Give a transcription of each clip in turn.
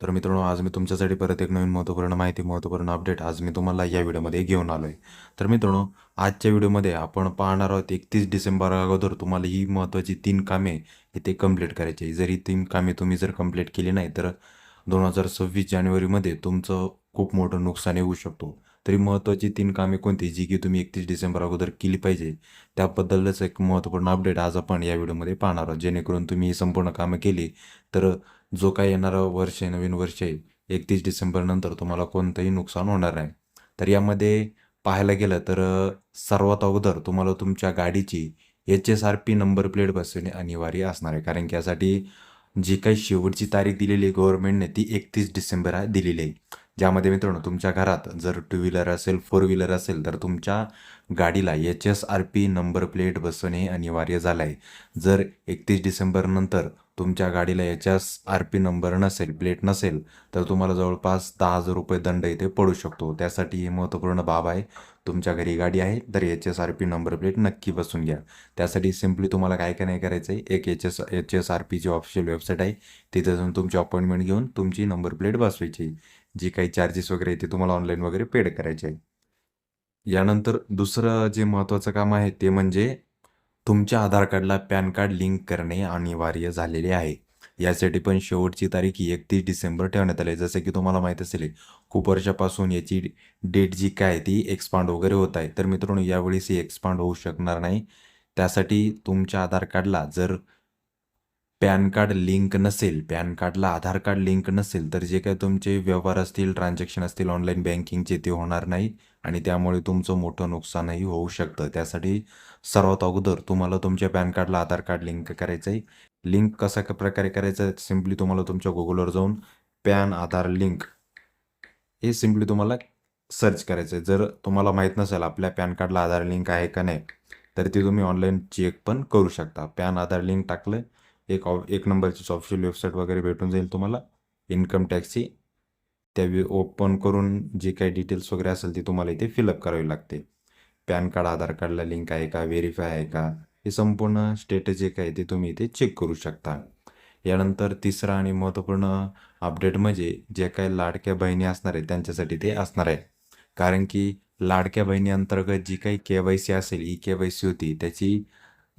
तर मित्रांनो आज मी तुमच्यासाठी परत एक नवीन महत्त्वपूर्ण माहिती महत्त्वपूर्ण अपडेट आज मी तुम्हाला या व्हिडिओमध्ये घेऊन आलो आहे तर मित्रांनो आजच्या व्हिडिओमध्ये आपण पाहणार आहोत एकतीस डिसेंबर अगोदर तुम्हाला ही महत्त्वाची तीन कामे इथे कंप्लीट करायची आहे. जर ही तीन कामे तुम्ही जर कंप्लीट केली नाही तर दोन हजार सव्वीस जानेवारीमध्ये तुमचं खूप मोठं नुकसान येऊ शकतो. तरी महत्त्वाची तीन कामे कोणती जी की तुम्ही एकतीस डिसेंबर अगोदर केली पाहिजे? त्याबद्दलच एक महत्त्वपूर्ण अपडेट आज आपण या व्हिडिओमध्ये पाहणार आहोत. जेणेकरून तुम्ही ही संपूर्ण कामं केली तर जो काही येणारं वर्ष आहे नवीन वर्ष आहे एकतीस डिसेंबरनंतर तुम्हाला कोणतंही नुकसान होणार नाही. तर यामध्ये पाहायला गेलं तर सर्वात अगोदर तुम्हाला तुमच्या गाडीची H S R P number plate बसवणे अनिवार्य असणार आहे. कारण की यासाठी जी काही शेवटची तारीख दिलेली आहे गव्हर्नमेंटने ती एकतीस डिसेंबर दिलेली आहे. ज्यामध्ये मित्रांनो तुमच्या घरात जर टू व्हीलर असेल फोर व्हीलर असेल तर तुमच्या गाडीला H S R P number plate बसवणे अनिवार्य झालं आहे जर एकतीस डिसेंबर नंतर तुमच्या गाडीला H S R P number नसेल प्लेट नसेल तर तुम्हाला जवळपास दहा हजार रुपये दंड इथे पडू शकतो. त्यासाठी ही महत्त्वपूर्ण बाब आहे. तुमच्या घरी गाडी आहे तर H S R P number plate नक्की बसून घ्या. त्यासाठी सिम्पली तुम्हाला काय काय नाही करायचं आहे एक H S H S R पीची ऑफिशियल वेबसाईट आहे. तिथे जाऊन तुमची अपॉइंटमेंट घेऊन तुमची नंबर प्लेट बसवायची. जे काही चार्जेस वगैरे आहे ते तुम्हाला ऑनलाईन वगैरे पेड करायचे आहे यानंतर दुसरं जे महत्त्वाचं काम आहे ते म्हणजे तुमच्या आधार कार्डला पॅन कार्ड लिंक करणे अनिवार्य झालेले आहे. यासाठी पण शेवटची तारीख ही एकतीस डिसेंबर ठेवण्यात आली आहे. जसं की तुम्हाला माहीत असेल खूप वर्षापासून याची डेट जी काय आहे ती एक्सपांड वगैरे होत आहे. तर मित्रांनो यावेळेस ही एक्सपांड होऊ शकणार नाही. त्यासाठी तुमच्या आधार कार्डला जर पॅन कार्ड लिंक नसेल पॅन कार्डला आधार कार्ड लिंक नसेल तर जे काही तुमचे व्यवहार असतील ट्रान्झॅक्शन असतील ऑनलाईन बँकिंगचे ते होणार नाही आणि त्यामुळे तुमचं मोठं नुकसानही होऊ शकतं. त्यासाठी सर्वात अगोदर तुम्हाला तुमच्या पॅन कार्डला आधार कार्ड लिंक करायचं आहे लिंक कसा क- प्रकारे करायचं आहे सिम्पली तुम्हाला तुमच्या गुगलवर जाऊन पॅन आधार लिंक हे सिम्पली तुम्हाला सर्च करायचं आहे जर तुम्हाला माहीत नसेल आपल्या पॅन कार्डला आधार लिंक आहे का नाही तर ते तुम्ही ऑनलाईन चेक पण करू शकता. पॅन आधार लिंक टाकलं एक ऑ एक नंबरची ऑफिशियल वेबसाईट वगैरे भेटून जाईल तुम्हाला. इन्कम टॅक्सची त्या ओपन करून जे काही डिटेल्स वगैरे असेल ते तुम्हाला इथे फिलअप करावी लागते. पॅन कार्ड आधार कार्डला लिंक आहे का? व्हेरीफाय आहे का? हे संपूर्ण स्टेटस जे काय ते तुम्ही इथे चेक करू शकता. यानंतर तिसरा आणि महत्त्वपूर्ण अपडेट म्हणजे जे काही लाडक्या बहिणी असणार आहे त्यांच्यासाठी ते असणार आहे. कारण की लाडक्या बहिणी अंतर्गत जी काही के वाय सी असेल ई के वाय सी होती त्याची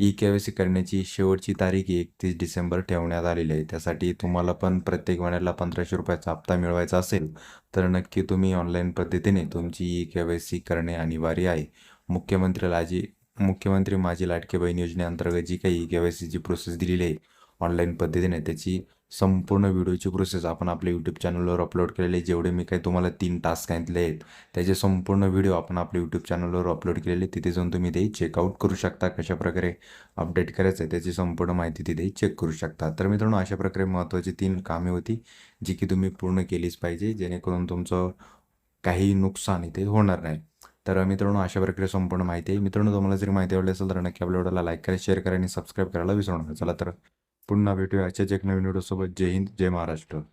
ई के वाय सी करण्याची शेवटची तारीख एकतीस डिसेंबर ठेवण्यात आलेली आहे. त्यासाठी तुम्हाला पण प्रत्येक महिन्याला पंधराशे रुपयाचा हप्ता मिळवायचा असेल तर नक्की तुम्ही ऑनलाईन पद्धतीने तुमची ई के वाय सी करणे अनिवार्य आहे. मुख्यमंत्री लाजी मुख्यमंत्री माझी लाटके बहीण योजनेअंतर्गत जी काही ई के वाय सीची प्रोसेस दिलेली आहे ऑनलाईन पद्धतीने त्याची संपूर्ण व्हिडिओची प्रोसेस आपण आपल्या यूट्यूब चॅनलवर अपलोड केलेले जेवढे मी काही तुम्हाला तीन टास्क सांगितले आहेत त्याचे संपूर्ण व्हिडिओ आपण आपल्या यूट्यूब चॅनलवर अपलोड केलेले तिथे जाऊन तुम्ही ते चेकआउट करू शकता. कशा प्रकारे अपडेट करायचं आहे त्याची संपूर्ण माहिती तिथे चेक करू शकता. तर मित्रांनो अशा प्रकारे महत्त्वाची तीन कामे होती जी की तुम्ही पूर्ण केलीच पाहिजे जेणेकरून तुमचं काही नुकसान इथे होणार नाही. तर मित्रांनो अशा प्रकारे संपूर्ण माहिती आहे. मित्रांनो तुम्हाला जर माहिती आवडली असेल तर नक्की आपल्या व्हिडिओला लाईक करा शेअर करा आणि सबस्क्राईब करायला विसरू नका. चला तर पुन्हा भेटूया. अशाच एक नवीन व्हिडिओसोबत. जय हिंद जय महाराष्ट्र.